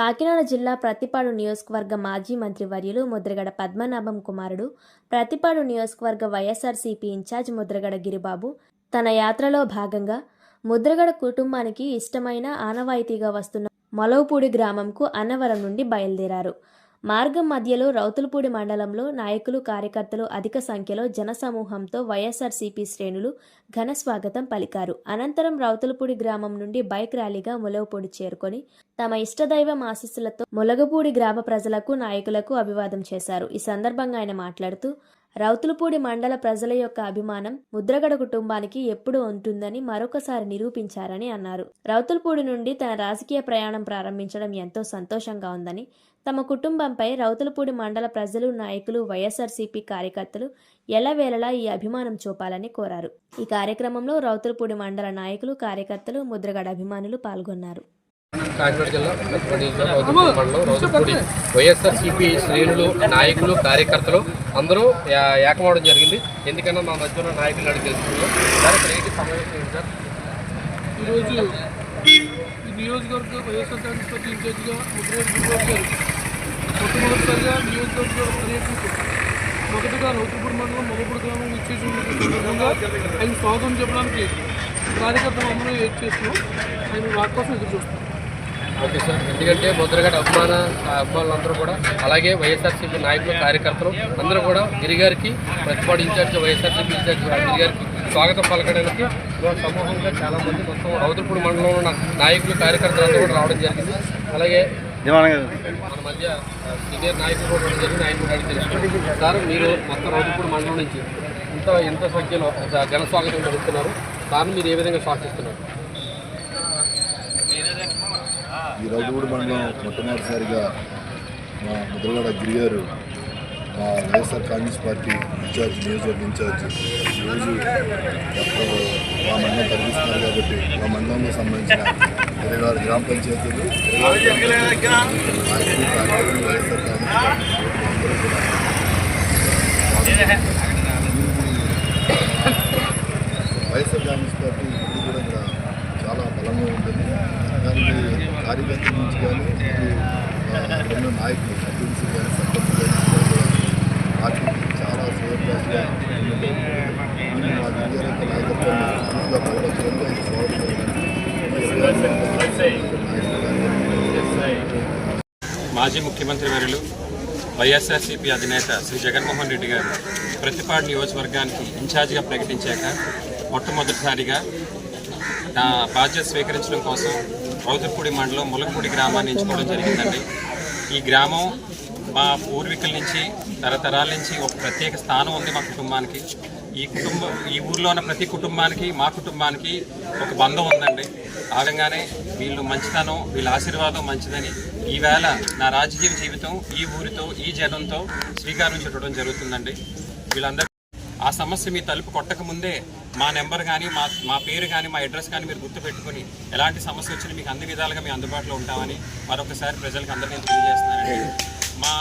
కాకినాడ జిల్లా ప్రతిపాడు నియోజకవర్గ మాజీ మంత్రి వర్యులు ముద్రగడ పద్మనాభం కుమారుడు ప్రతిపాడు నియోజకవర్గ వైఎస్ఆర్సీపీ ఇన్ఛార్జ్ ముద్రగడ గిరిబాబు తన యాత్రలో భాగంగా ముద్రగడ కుటుంబానికి ఇష్టమైన ఆనవాయితీగా వస్తున్న మొలవపూడి గ్రామంకు అన్నవరం నుండి బయలుదేరారు. మార్గం మధ్యలో రౌతులపూడి మండలంలో నాయకులు కార్యకర్తలు అధిక సంఖ్యలో జనసమూహంతో వైఎస్ఆర్సీపీ శ్రేణులు ఘన స్వాగతం పలికారు. అనంతరం రౌతులపూడి గ్రామం నుండి బైక్ ర్యాలీగా ములవపూడి చేరుకొని తమ ఇష్టదైవం ఆశీస్సులతో ములగపూడి గ్రామ ప్రజలకు నాయకులకు అభివాదం చేశారు. ఈ సందర్భంగా ఆయన మాట్లాడుతూ రౌతులపూడి మండల ప్రజల యొక్క అభిమానం ముద్రగడ కుటుంబానికి ఎప్పుడూ ఉంటుందని మరొకసారి నిరూపించారని అన్నారు. రౌతులపూడి నుండి తన రాజకీయ ప్రయాణం ప్రారంభించడం ఎంతో సంతోషంగా ఉందని తమ కుటుంబంపై రౌతులపూడి మండల ప్రజలు నాయకులు వైఎస్ఆర్సీపీ కార్యకర్తలు ఎలవేళలా ఈ అభిమానం చూపాలని కోరారు. ఈ కార్యక్రమంలో రౌతులపూడి మండల నాయకులు కార్యకర్తలు ముద్రగడ అభిమానులు పాల్గొన్నారు. కాకినాడ జిల్లా పెద్దపల్లి జిల్లా రౌతులపూడి మండలం రౌతులపూడి వైఎస్ఆర్సీపీ శ్రేణులు నాయకులు కార్యకర్తలు అందరూ ఏకమవడం జరిగింది. ఎందుకన్నా మా మధ్య నాయకులు అడిగి తెలుసుకున్నాం సార్ సార్? ఈరోజు ఈ నియోజకవర్గ వైఎస్ఆర్ కాంగ్రెస్ పార్టీ ఇన్ఛార్జిగా ముఖ్యమంత్రి గారు మొట్టమొదటిసారిగా నియోజకవర్గ మొదటగా రౌతుపూడి మండలం మొగపూడి గ్రామం ఇచ్చేసి విధంగా ఆయన స్వాగతం చెప్పడానికి కార్యకర్తలు అందరూ ఏడ్ చేస్తున్నాం ఆయన వాటి కోసం ఎదురు చూస్తున్నాం. Okay sir. ఎందుకంటే ముద్రగడ అభిమాన అభిమానులందరూ కూడా అలాగే వైఎస్ఆర్సీపీ నాయకులు కార్యకర్తలు అందరూ కూడా గిరిగారికి Prathipadu in charge YSRCP in charge గిరిగారికి స్వాగతం పలకడానికి సమూహంగా చాలా మంది మొత్తం రౌతులపూడి మండలంలో ఉన్న నాయకులు కార్యకర్తలు అందరూ కూడా రావడం జరిగింది. అలాగే మన మధ్య సీనియర్ నాయకులు కూడా జరిగింది. ఆయన కూడా అడిగి సార్ మీరు మొత్తం రౌతులపూడి మండలం నుంచి ఇంత ఎంత సంఖ్యలో ఘన స్వాగతం జరుగుతున్నారు సార్ని మీరు ఏ విధంగా స్వాగతిస్తున్నారు? ఈ రౌతుగూడ మండలం మొట్టమొదటిసారిగా మా ముద్రగడ గిరి గారు మా వైఎస్ఆర్ కాంగ్రెస్ పార్టీ ఇన్ఛార్జ్ నియోజకవర్గ ఇన్ఛార్జ్ ఈరోజు మా మండలం తరలిస్తున్నారు కాబట్టి మా మండలంలో సంబంధించిన ఇరవై ఆరు గ్రామ పంచాయతీలు వైఎస్ఆర్ కాంగ్రెస్ పార్టీ కూడా వైఎస్ఆర్ కాంగ్రెస్ పార్టీ ఇప్పుడు కూడా ఇక్కడ చాలా బలంగా ఉంటుంది. దానికి కార్యకర్తల నుంచి కానీ ఇటు, ఉన్న నాయకులు అభివృద్ధి కానీ సర్పంచ్ కానీ పార్టీకి చాలా శ్రేయస్గా ఉంది మా గిరిజన నాయకత్వాన్ని పూర్తిగా బలపరచడంలో ఇది స్వాగతం. మాజీ ముఖ్యమంత్రి వర్యులు వైఎస్ఆర్సీపీ అధినేత శ్రీ జగన్మోహన్ రెడ్డి గారు ప్రతిపాడు నియోజకవర్గానికి ఇన్ఛార్జిగా ప్రకటించాక మొట్టమొదటిసారిగా నా బాధ్యత స్వీకరించడం కోసం రౌతుపూడి మండలం ములకపూడి గ్రామాన్ని ఎంచుకోవడం జరిగిందండి. ఈ గ్రామం మా పూర్వీకుల నుంచి తరతరాల నుంచి ఒక ప్రత్యేక స్థానం ఉంది మా కుటుంబానికి. ఈ కుటుంబం ఈ ఊర్లో ఉన్న ప్రతి కుటుంబానికి మా కుటుంబానికి ఒక బంధం ఉందండి. ఆ విధంగానే వీళ్ళు మంచితనం వీళ్ళ ఆశీర్వాదం మంచిదని ఈవేళ నా రాజకీయ జీవితం ఈ ఊరితో ఈ జనంతో శ్రీకారం చుట్టడం జరుగుతుందండి. వీళ్ళందరూ ఆ సమస్య మీ తలుపు కొట్టక ముందే మా నెంబర్ కానీ మా మా పేరు కానీ మా అడ్రస్ కానీ మీరు గుర్తుపెట్టుకుని ఎలాంటి సమస్య వచ్చినా మీకు అన్ని విధాలుగా మేము అందుబాటులో ఉంటామని మరొకసారి ప్రజలకు అందరికీ నేను తెలియజేస్తున్నానండి. మా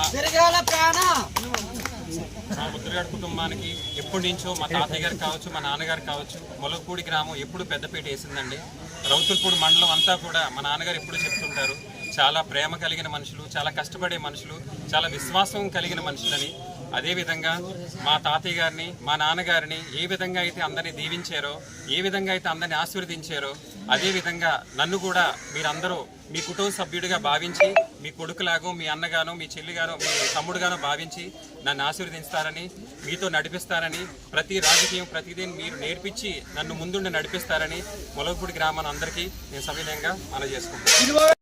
మా ముద్రగాడి కుటుంబానికి ఎప్పటి నుంచో మా తాతయ్య గారు కావచ్చు మా నాన్నగారు కావచ్చు మొలగపూడి గ్రామం ఎప్పుడు పెద్దపీట వేసిందండి. రౌతులపూడి మండలం అంతా కూడా మా నాన్నగారు ఎప్పుడు చెప్తుంటారు చాలా ప్రేమ కలిగిన మనుషులు చాలా కష్టపడే మనుషులు చాలా విశ్వాసం కలిగిన మనుషులని అదేవిధంగా మా తాతయ్య గారిని మా నాన్నగారిని ఏ విధంగా అయితే అందరినీ దీవించారో ఏ విధంగా అయితే అందరినీ ఆశీర్వదించారో అదేవిధంగా నన్ను కూడా మీరందరూ మీ కుటుంబ సభ్యుడిగా భావించి మీ కొడుకులాగో మీ అన్నగానో మీ చెల్లిగానో మీ తమ్ముడుగానో భావించి నన్ను ఆశీర్వదిస్తారని మీతో నడిపిస్తారని ప్రతి రాజకీయం ప్రతిదీ మీరు నేర్పించి నన్ను ముందుండి నడిపిస్తారని మొలగపూడి గ్రామాన్ని అందరికీ నేను సవినయంగా అందజేసుకుంటాను చేసుకుంటాను